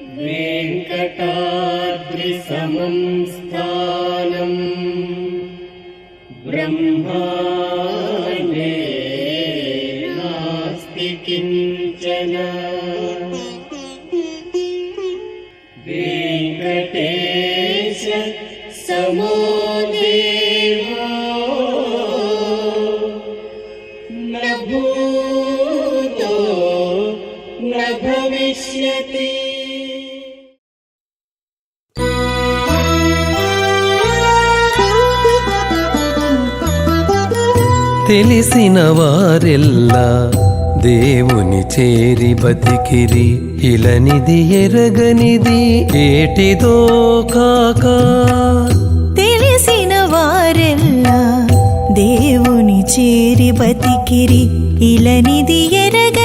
वेङ्कटाद्रिसमं स्थानम् ब्रह्माण्डे తెలిసిన వారెల్లా దేవుని చేరి బతికిరి. ఇలనిది ఎరగనిది ఏటిదో కాక. తెలిసిన వారెల్లా దేవుని చేరి బతికిరి. ఇలనిది ఎరగ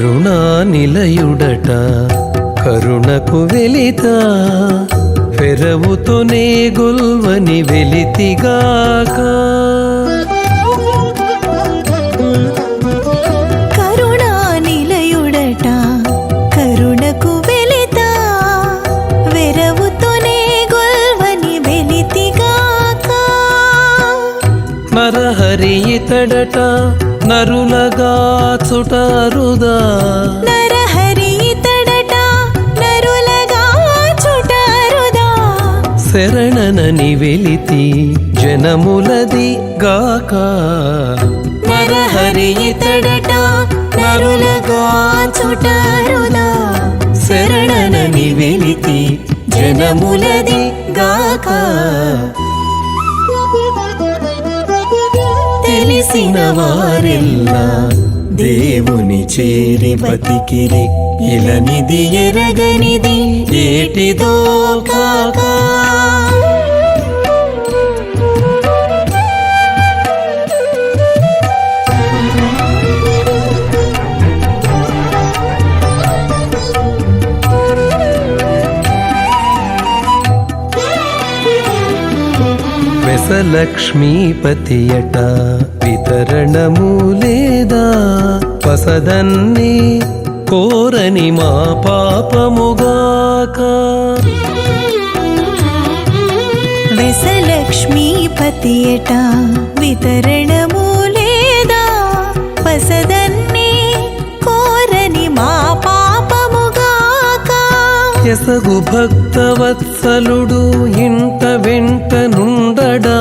కరుణా నిలయుడట కరుణకు వెలిత. పెరవుతోనే గొల్వని వెలితిగాక. కరుణా నిలయుడట కరుణకు వెలిత. వెరవుతోనే గొల్వని వెలితిగాక. నరహరి ఇతడట నరులగా చుటారుదా? నరహరి ఇతడట నరులగా చుటారుదా? శరణనని వెలితి జనములది గాక. నరహరి ఇతడట నరులగా చుటారుదా? శరణనని వెలితి జనములది గాక. చేసిన వారెల్లా దేవుని చేరి బతికిరి. ఇలనిది ఎరగనిది ఏటిదో కాకా. వెసలక్ష్మీపతియట వితరణము లేదా? పసదన్ని కోరని మా పాపముగాక. వెసలక్ష్మీపతియట వితరణము ఎసగు భక్తవత్సలుడు ఇంట వెంట నుండడా?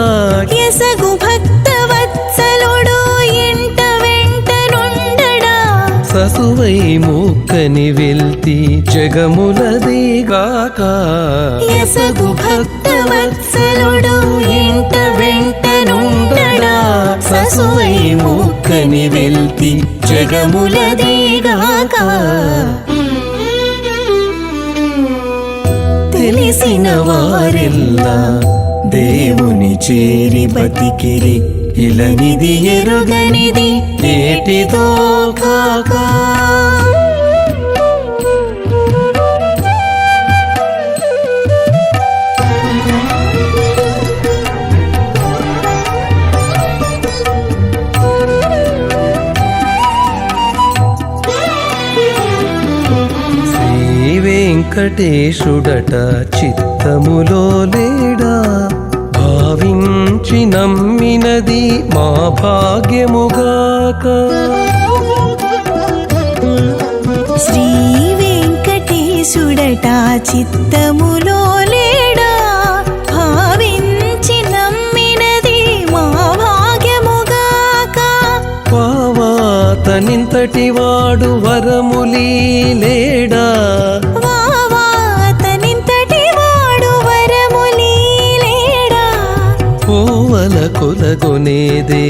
ఎసగు భక్త వత్సలుడు ఇంట వెంట నుండడా? ససువై మూక్కని వెల్తి జగములదిగాక ఎసగు భక్త వత్సలుడు ఇంట వెంట నుండడా? ససువై మూక్కని వెల్తి జగములదిగాక తెలిసిన వారెల్లా. దేవుని చేరి బతికిరి. ఇలనిది ఎరుగనిది ఏటిదో కాకా. వెంకటేశుడట చిత్తములో లేడా? భావించి నమ్మినది మా భాగ్యముగాక శ్రీ వెంకటేశుడట చిత్తములో లేడా? భావించి నమ్మినది మా భాగ్యముగాక వావాతనింతటి వాడు వరములీ లేడా? ఓవల కొలగొనేదే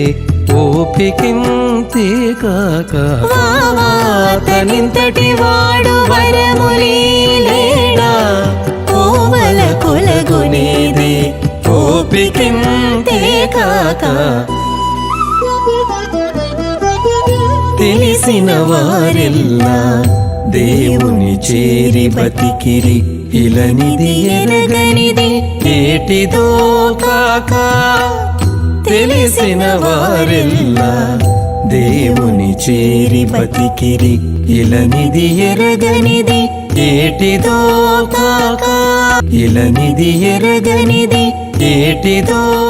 ఓపికింతే కాక వావా తనింతటి వాడు వరములీ లేడా? ఓవల కొలగొనేది ఓపికింతే కాక తెలిసిన వారెల్లా దేవుని చేరి బతికిరి ఇలనిది ఎరగనిది ఏటిదో కాక తెలిసిన వారెల్లా. దేవుని చేరి బతికిరి. ఇలనిది ఎరగనిది. ఏటిదో కాక. ఇలనిది ఎరగనిది. ఏటిదో